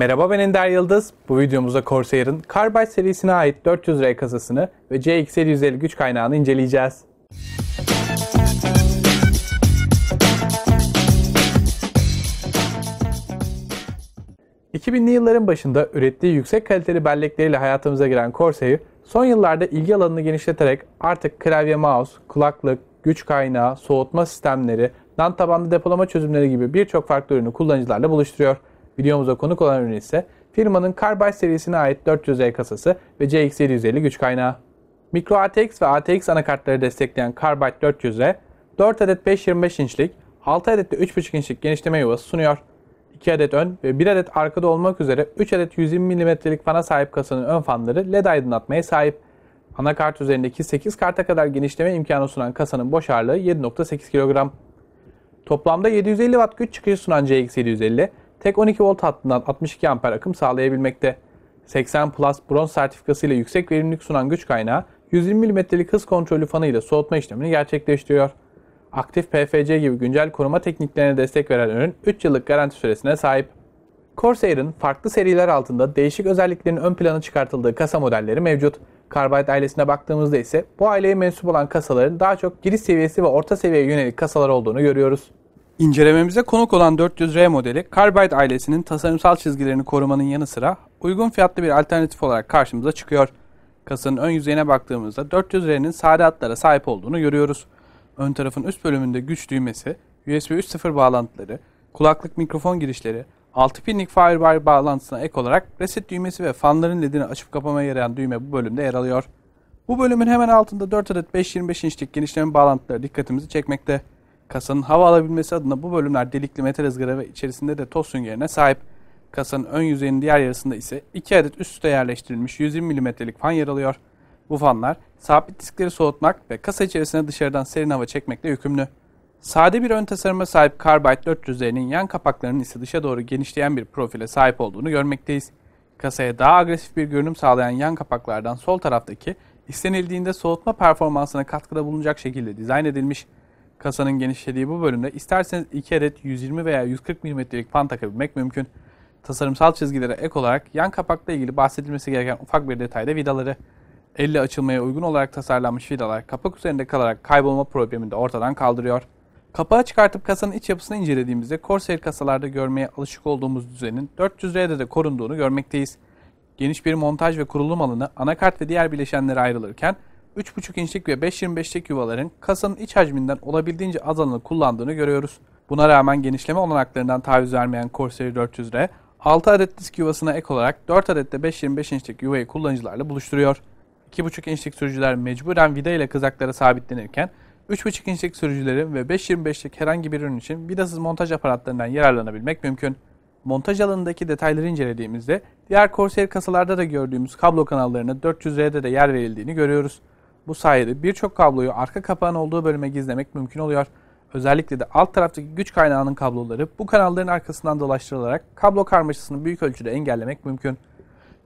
Merhaba ben Ender Yıldız. Bu videomuzda Corsair'ın Carbide serisine ait 400R kasasını ve CX750 güç kaynağını inceleyeceğiz. ...2000'li yılların başında ürettiği yüksek kaliteli bellekleriyle hayatımıza giren Corsair, son yıllarda ilgi alanını genişleterek artık klavye mouse, kulaklık, güç kaynağı, soğutma sistemleri, NAND tabanlı depolama çözümleri gibi birçok farklı ürünü kullanıcılarla buluşturuyor. Videomuza konuk olan ürün ise firmanın Carbide serisine ait 400E kasası ve CX750 güç kaynağı. Micro ATX ve ATX anakartları destekleyen Carbide 400E 4 adet 5.25 inçlik, 6 adet de 3.5 inçlik genişleme yuvası sunuyor. 2 adet ön ve 1 adet arkada olmak üzere 3 adet 120 mm'lik fana sahip kasanın ön fanları LED aydınlatmaya sahip. Anakart üzerindeki 8 karta kadar genişleme imkanı sunan kasanın boş ağırlığı 7.8 kilogram. Toplamda 750 Watt güç çıkışı sunan CX750, tek 12 volt hattından 62 amper akım sağlayabilmekte. 80 Plus bronz sertifikası ile yüksek verimlilik sunan güç kaynağı 120 mm'lik hız kontrolü fanı ile soğutma işlemini gerçekleştiriyor. Aktif PFC gibi güncel koruma tekniklerine destek veren ürün 3 yıllık garanti süresine sahip. Corsair'ın farklı seriler altında değişik özelliklerin ön plana çıkartıldığı kasa modelleri mevcut. Carbide ailesine baktığımızda ise bu aileye mensup olan kasaların daha çok giriş seviyesi ve orta seviyeye yönelik kasalar olduğunu görüyoruz. İncelememize konuk olan 400R modeli Carbide ailesinin tasarımsal çizgilerini korumanın yanı sıra uygun fiyatlı bir alternatif olarak karşımıza çıkıyor. Kasanın ön yüzeyine baktığımızda 400R'nin sade hatlara sahip olduğunu görüyoruz. Ön tarafın üst bölümünde güç düğmesi, USB 3.0 bağlantıları, kulaklık mikrofon girişleri, 6 pinlik Firewire bağlantısına ek olarak reset düğmesi ve fanların ledini açıp kapamaya yarayan düğme bu bölümde yer alıyor. Bu bölümün hemen altında 4 adet 5.25 inçlik genişleme bağlantıları dikkatimizi çekmekte. Kasanın hava alabilmesi adına bu bölümler delikli metal ızgara ve içerisinde de toz süngerine sahip. Kasanın ön yüzeyinin diğer yarısında ise 2 adet üst üste yerleştirilmiş 120 mm'lik fan yer alıyor. Bu fanlar sabit diskleri soğutmak ve kasa içerisine dışarıdan serin hava çekmekle yükümlü. Sade bir ön tasarıma sahip Carbide 400'lerinin yan kapaklarının ise dışa doğru genişleyen bir profile sahip olduğunu görmekteyiz. Kasaya daha agresif bir görünüm sağlayan yan kapaklardan sol taraftaki istenildiğinde soğutma performansına katkıda bulunacak şekilde dizayn edilmiş. Kasanın genişlediği bu bölümde isterseniz 2 adet 120 veya 140 mm'lik fan takabilmek mümkün. Tasarımsal çizgilere ek olarak yan kapakla ilgili bahsedilmesi gereken ufak bir detayda vidaları. Elle açılmaya uygun olarak tasarlanmış vidalar kapak üzerinde kalarak kaybolma problemini de ortadan kaldırıyor. Kapağı çıkartıp kasanın iç yapısını incelediğimizde Corsair kasalarda görmeye alışık olduğumuz düzenin 400R'de de korunduğunu görmekteyiz. Geniş bir montaj ve kurulum alanı anakart ve diğer bileşenlere ayrılırken 3.5 inçlik ve 5.25'lik yuvaların kasanın iç hacminden olabildiğince az alanı kullandığını görüyoruz. Buna rağmen genişleme olanaklarından taviz vermeyen Corsair 400R 6 adet disk yuvasına ek olarak 4 adet de 5.25 inçlik yuvayı kullanıcılarla buluşturuyor. 2.5 inçlik sürücüler mecburen vida ile kızaklara sabitlenirken 3.5 inçlik sürücülerin ve 5.25'lik herhangi bir ürün için vidasız montaj aparatlarından yararlanabilmek mümkün. Montaj alanındaki detayları incelediğimizde diğer Corsair kasalarda da gördüğümüz kablo kanallarına 400R'de de yer verildiğini görüyoruz. Bu sayede birçok kabloyu arka kapağın olduğu bölüme gizlemek mümkün oluyor. Özellikle de alt taraftaki güç kaynağının kabloları bu kanalların arkasından dolaştırılarak kablo karmaşasını büyük ölçüde engellemek mümkün.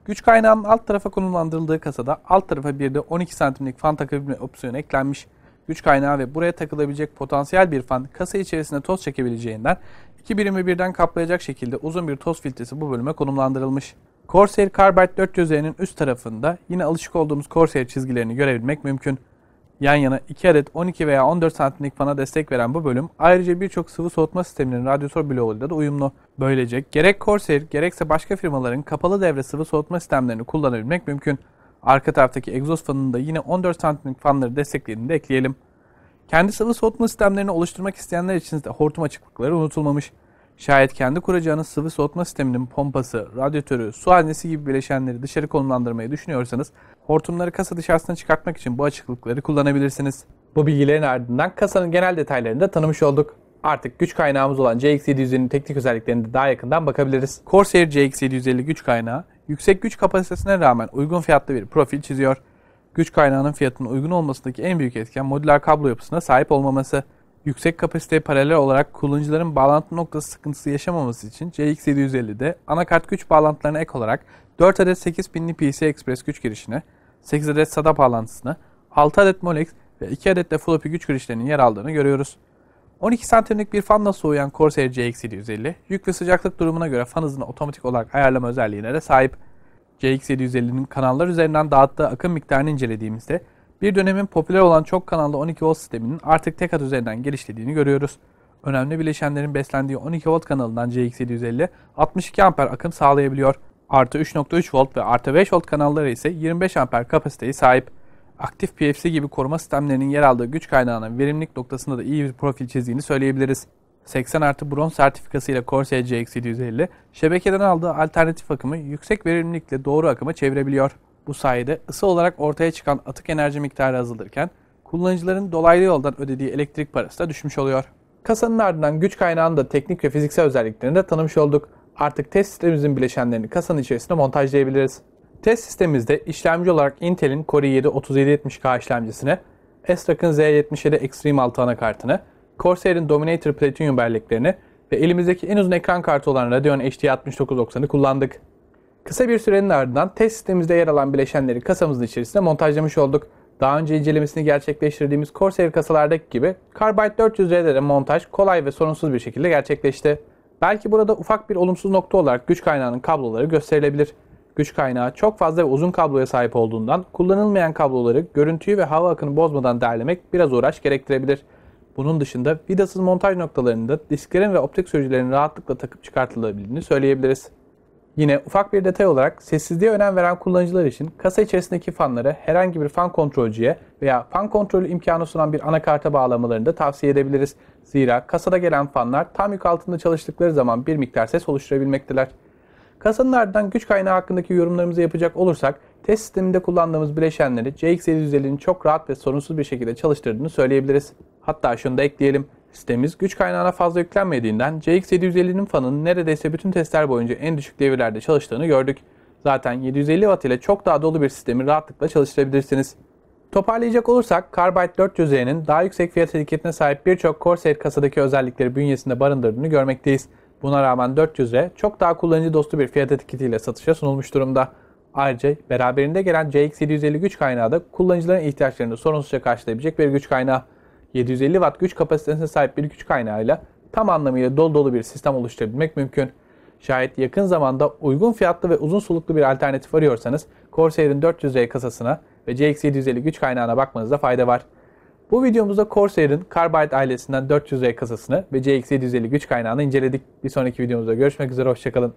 Güç kaynağının alt tarafa konumlandırıldığı kasada alt tarafa bir de 12 santimlik fan takabilme opsiyonu eklenmiş. Güç kaynağı ve buraya takılabilecek potansiyel bir fan kasa içerisinde toz çekebileceğinden iki birimi birden kaplayacak şekilde uzun bir toz filtresi bu bölüme konumlandırılmış. Corsair Carbide 400'lerinin üst tarafında yine alışık olduğumuz Corsair çizgilerini görebilmek mümkün. Yan yana 2 adet 12 veya 14 santimlik fana destek veren bu bölüm ayrıca birçok sıvı soğutma sisteminin radyatör bloğuyla da uyumlu. Böylece gerek Corsair gerekse başka firmaların kapalı devre sıvı soğutma sistemlerini kullanabilmek mümkün. Arka taraftaki egzoz fanının da yine 14 santimlik fanları desteklediğini de ekleyelim. Kendi sıvı soğutma sistemlerini oluşturmak isteyenler için de hortum açıklıkları unutulmamış. Şayet kendi kuracağınız sıvı soğutma sisteminin pompası, radyatörü, su haznesi gibi bileşenleri dışarı konumlandırmayı düşünüyorsanız hortumları kasa dışarısına çıkartmak için bu açıklıkları kullanabilirsiniz. Bu bilgilerin ardından kasanın genel detaylarını da tanımış olduk. Artık güç kaynağımız olan CX750'nin teknik özelliklerine de daha yakından bakabiliriz. Corsair CX750 güç kaynağı yüksek güç kapasitesine rağmen uygun fiyatlı bir profil çiziyor. Güç kaynağının fiyatının uygun olmasındaki en büyük etken modüler kablo yapısına sahip olmaması. Yüksek kapasiteye paralel olarak kullanıcıların bağlantı noktası sıkıntısı yaşamaması için CX750'de anakart güç bağlantılarına ek olarak 4 adet 8 pinli PC Express güç girişine, 8 adet SATA bağlantısını, 6 adet Molex ve 2 adet de floppy güç girişlerinin yer aldığını görüyoruz. 12 santimlik bir fanla soğuyan Corsair CX750, yük ve sıcaklık durumuna göre fan hızını otomatik olarak ayarlama özelliğine de sahip. CX750'nin kanallar üzerinden dağıttığı akım miktarını incelediğimizde bir dönemin popüler olan çok kanallı 12 volt sisteminin artık tek hat üzerinden gelişlediğini görüyoruz. Önemli bileşenlerin beslendiği 12 volt kanalından CX750 62 amper akım sağlayabiliyor. Artı 3.3 volt ve artı 5 volt kanalları ise 25 amper kapasiteye sahip. Aktif PFC gibi koruma sistemlerinin yer aldığı güç kaynağının verimlilik noktasında da iyi bir profil çizdiğini söyleyebiliriz. 80 artı bronz sertifikası ile Corsair CX750 şebekeden aldığı alternatif akımı yüksek verimlilikle doğru akıma çevirebiliyor. Bu sayede ısı olarak ortaya çıkan atık enerji miktarı azalırken kullanıcıların dolaylı yoldan ödediği elektrik parası da düşmüş oluyor. Kasanın ardından güç kaynağının da teknik ve fiziksel özelliklerini de tanımış olduk. Artık test sistemimizin bileşenlerini kasanın içerisinde montajlayabiliriz. Test sistemimizde işlemci olarak Intel'in Core i7 3770K işlemcisine, ASRock'ın Z77 Extreme 6 anakartını, Corsair'in Dominator Platinum belleklerini ve elimizdeki en uzun ekran kartı olan Radeon HD 6990'ı kullandık. Kısa bir sürenin ardından test sistemimizde yer alan bileşenleri kasamızın içerisine montajlamış olduk. Daha önce incelemesini gerçekleştirdiğimiz Corsair kasalardaki gibi Carbide 400R'de de montaj kolay ve sorunsuz bir şekilde gerçekleşti. Belki burada ufak bir olumsuz nokta olarak güç kaynağının kabloları gösterilebilir. Güç kaynağı çok fazla ve uzun kabloya sahip olduğundan kullanılmayan kabloları görüntüyü ve hava akını bozmadan derlemek biraz uğraş gerektirebilir. Bunun dışında vidasız montaj noktalarında disklerin ve optik sürücülerin rahatlıkla takıp çıkartılabildiğini söyleyebiliriz. Yine ufak bir detay olarak sessizliğe önem veren kullanıcılar için kasa içerisindeki fanları herhangi bir fan kontrolcüye veya fan kontrolü imkanı sunan bir anakarta bağlamalarını da tavsiye edebiliriz. Zira kasada gelen fanlar tam yük altında çalıştıkları zaman bir miktar ses oluşturabilmektedir. Kasanın ardından güç kaynağı hakkındaki yorumlarımızı yapacak olursak test sisteminde kullandığımız bileşenleri CX750'nin çok rahat ve sorunsuz bir şekilde çalıştırdığını söyleyebiliriz. Hatta şunu da ekleyelim. Sistemimiz güç kaynağına fazla yüklenmediğinden CX750'nin fanının neredeyse bütün testler boyunca en düşük devirlerde çalıştığını gördük. Zaten 750 Watt ile çok daha dolu bir sistemi rahatlıkla çalıştırabilirsiniz. Toparlayacak olursak Carbide 400E'nin daha yüksek fiyat etiketine sahip birçok Corsair kasadaki özellikleri bünyesinde barındırdığını görmekteyiz. Buna rağmen 400'e çok daha kullanıcı dostu bir fiyat etiketiyle satışa sunulmuş durumda. Ayrıca beraberinde gelen CX750 güç kaynağı da kullanıcıların ihtiyaçlarını sorunsuzca karşılayabilecek bir güç kaynağı. 750 Watt güç kapasitesine sahip bir güç kaynağıyla tam anlamıyla dolu dolu bir sistem oluşturabilmek mümkün. Şayet yakın zamanda uygun fiyatlı ve uzun soluklu bir alternatif arıyorsanız Corsair'in 400 kasasına ve CX750 güç kaynağına bakmanızda fayda var. Bu videomuzda Corsair'in Carbide ailesinden 400R kasasını ve CX750 güç kaynağını inceledik. Bir sonraki videomuzda görüşmek üzere, hoşçakalın.